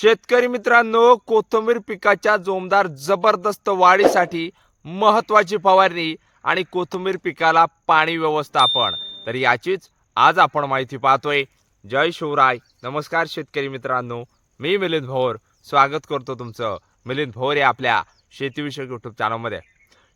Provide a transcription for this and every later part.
शेतकरी मित्रांनो कोथिंबीर पिकाच्या जोमदार जबरदस्त वाढीसाठी महत्वाची फवारणी आणि कोथिंबीर पिकाला पाणी व्यवस्थापन. तर याचीच आज आपण माहिती पाहतोय. जय शिवराय. नमस्कार शेतकरी मित्रांनो. मी मिलिंद भोर. स्वागत करतो तुमचं. मिलिंद भोर या आपल्या शेतीविषयक युट्यूब चॅनलमध्ये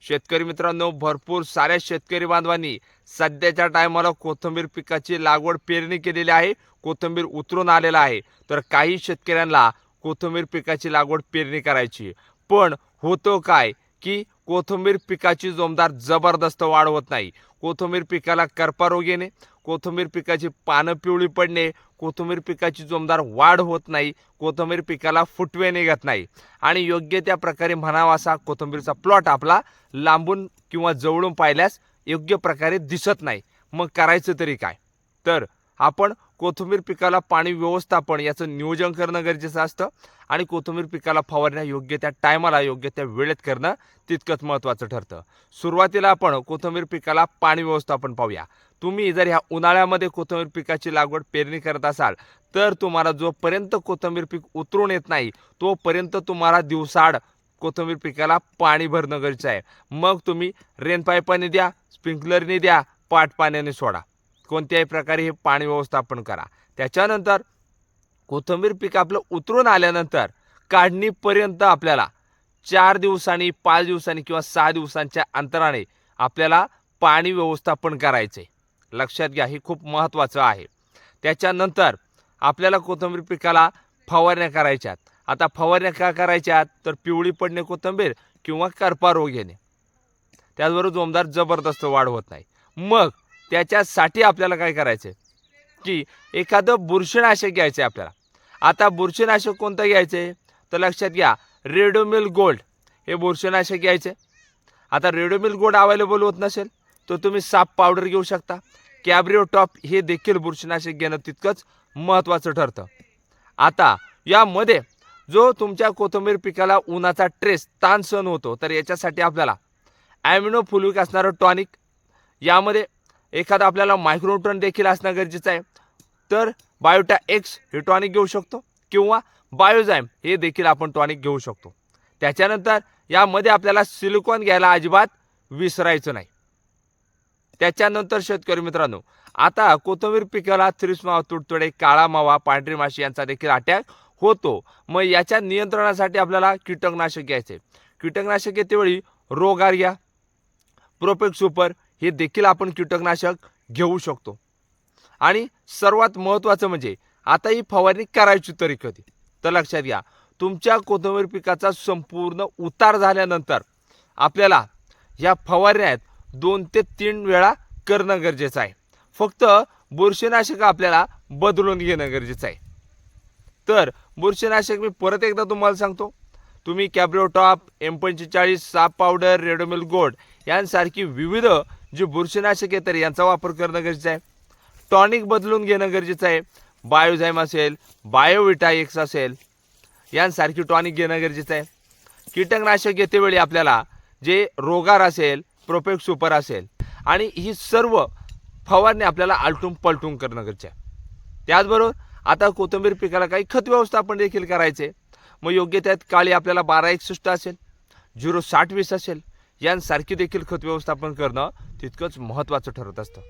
शेतकरी मित्रांनो भरपूर साऱ्या शेतकरी बांधवांनी सध्याच्या टायमाला कोथिंबीर पिकाची लागवड पेरणी केलेली आहे. कोथिंबीर उतरून आलेला आहे. तर काही शेतकऱ्यांना कोथिंबीर पिकाची लागवड पेरणी करायची पण होतो काय की कोथिंबीर पिकाची जोमदार जबरदस्त वाढ होत नाही. कोथिंबीर पिकाला करपारोग येणे कोथिंबीर पिकाची पानं पिवळी पडणे कोथिंबीर पिकाची जोमदार वाढ होत नाही कोथिंबीर पिकाला फुटवे निघत नाही. आणि योग्य त्या प्रकारे म्हणावा असा कोथिंबीरचा प्लॉट आपला लांबून किंवा जवळून पाहिल्यास योग्य प्रकारे दिसत नाही. मग करायचं तरी काय? तर आपण कोथिंबीर पिकाला पाणी व्यवस्थापन याचं नियोजन करणं गरजेचं असतं आणि कोथिंबीर पिकाला फवारण्या योग्य त्या टायमाला योग्य त्या वेळेत करणं तितकंच महत्त्वाचं ठरतं. सुरुवातीला आपण कोथिंबीर पिकाला पाणी व्यवस्थापन पाहूया. तुम्ही जर ह्या उन्हाळ्यामध्ये कोथिंबीर पिकाची लागवड पेरणी करत असाल तर तुम्हाला जोपर्यंत कोथिंबीर पीक उतरून येत नाही तोपर्यंत तुम्हाला दिवसाड कोथिंबीर पिकाला पाणी भरणं गरजेचं आहे. मग तुम्ही रेनपाईपाने द्या स्प्रिंकलरने द्या पाट पाण्याने सोडा. कोणत्याही प्रकारे हे पाणी व्यवस्थापन करा. त्याच्यानंतर कोथिंबीर पीक आपलं उतरून आल्यानंतर काढणीपर्यंत आपल्याला चार दिवसांनी पाच दिवसांनी किंवा सहा दिवसांच्या अंतराने आपल्याला पाणी व्यवस्थापन करायचे लक्षात घ्या हे खूप महत्त्वाचं आहे. त्याच्यानंतर आपल्याला कोथिंबीर पिकाला फवारण्या करायच्यात. आता फवारण्या का करायच्यात? तर पिवळी पडणे कोथिंबीर किंवा करपा रोग येणे. त्याचबरोबर जोमदार जबरदस्त वाढ होत नाही. मग त्याच्यासाठी आपल्याला काय करायचं की एखादं बुरशीनाशक घ्यायचं आहे आपल्याला. आता बुरशीनाशक कोणतं घ्यायचं आहे तर लक्षात घ्या रेडोमिल गोल्ड हे बुरशीनाशक घ्यायचे आता रेडोमिल गोल्ड अवेलेबल होत नसेल तर तुम्ही साप पावडर घेऊ शकता. कॅब्रिओ टॉप हे देखील बुरशीनाशक घेणं तितकंच महत्त्वाचं ठरतं. आता यामध्ये जो तुमच्या कोथिंबीर पिकाला उन्हाचा ट्रेस ताण सहन होतो तर याच्यासाठी आपल्याला ॲमिनो फुलविक असणारं टॉनिक यामध्ये एखादा आपल्याला मायक्रोटन देखील असणं गरजेचं आहे. तर बायोटा एक्स हे टॉनिक घेऊ शकतो किंवा बायोझाईम हे देखील आपण टॉनिक घेऊ शकतो. त्याच्यानंतर यामध्ये आपल्याला सिलिकॉन घ्यायला अजिबात विसरायचं नाही. त्याच्यानंतर शेतकरी मित्रांनो आता कोथंबीर पिकाला थ्रिस्मावा तुडतुडे काळा मावा पांढरी माशी यांचा देखील अटॅक होतो. मग याच्या नियंत्रणासाठी आपल्याला कीटकनाशक घ्यायचे. कीटकनाशक येतेवेळी रोगार घ्या. प्रोपेक्ट सुपर हे देखील आपण कीटकनाशक घेऊ शकतो. आणि सर्वात महत्त्वाचं म्हणजे आता ही फवारणी करायची तरी कधी. तर लक्षात घ्या तुमच्या कोथिंबीर पिकाचा संपूर्ण उतार झाल्यानंतर आपल्याला या फवारण्या आहेत दोन ते तीन वेळा करणं गरजेचं आहे. फक्त बुरशीनाशक आपल्याला बदलून घेणं गरजेचं आहे. तर बुरशीनाशक मी परत एकदा तुम्हाला सांगतो तुम्ही कॅब्रिओ टॉप एम पंचेचाळीस साप पावडर रेडोमिल गोड यांसारखी विविध जी बुरशीनाशके तर यांचा वापर करणं गरजेचं आहे. टॉनिक बदलून घेणं गरजेचं आहे. बायोझाईम असेल बायोविटा एक्स असेल यांसारखी टॉनिक घेणं गरजेचं आहे. कीटकनाशक येतेवेळी आपल्याला जे रोगार असेल प्रोपेक्ट सुपर असेल आणि ही सर्व फवारणी आपल्याला आलटून पलटून करणं गरजेचं आहे. त्याचबरोबर आता कोथिंबीर पिकाला काही खत व्यवस्थापन देखील करायचे मग योग्य त्यात काळी आपल्याला बारा एकसष्ट असेल झिरो साठ वीस असेल यांसारखी देखील खत व्यवस्थापन करणं तितकंच महत्त्वाचं ठरत असतं.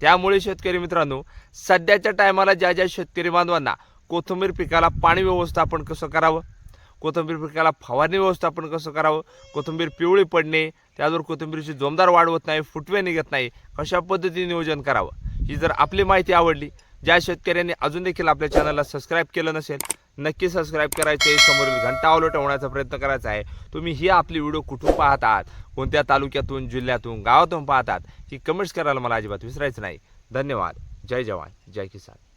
त्यामुळे शेतकरी मित्रांनो सध्याच्या टायमाला ज्या ज्या शेतकरी बांधवांना कोथिंबीर पिकाला पाणी व्यवस्थापन कसं करावं कोथिंबीर पिकाला फवारणी व्यवस्थापन कसं करावं कोथिंबीर पिवळी पडणे त्यावर कोथिंबीरची जोमदार वाढ होत नाही फुटवे निघत नाही कशा पद्धतीने नियोजन करावं ही जर आपली माहिती आवडली ज्या शेतकऱ्यांनी अजून देखील आपल्या चॅनलला सबस्क्राईब केलं नसेल नक्की सबस्क्राईब करायचे. समोरील घंटा ऑलोट होण्याचा प्रयत्न करायचा आहे. तुम्ही ही आपली व्हिडिओ कुठून पाहत आहात कोणत्या तालुक्यातून जिल्ह्यातून गावातून पाहतात? ही कमेंट्स करायला मला अजिबात विसरायचं नाही. धन्यवाद. जय जवान. जय किसान.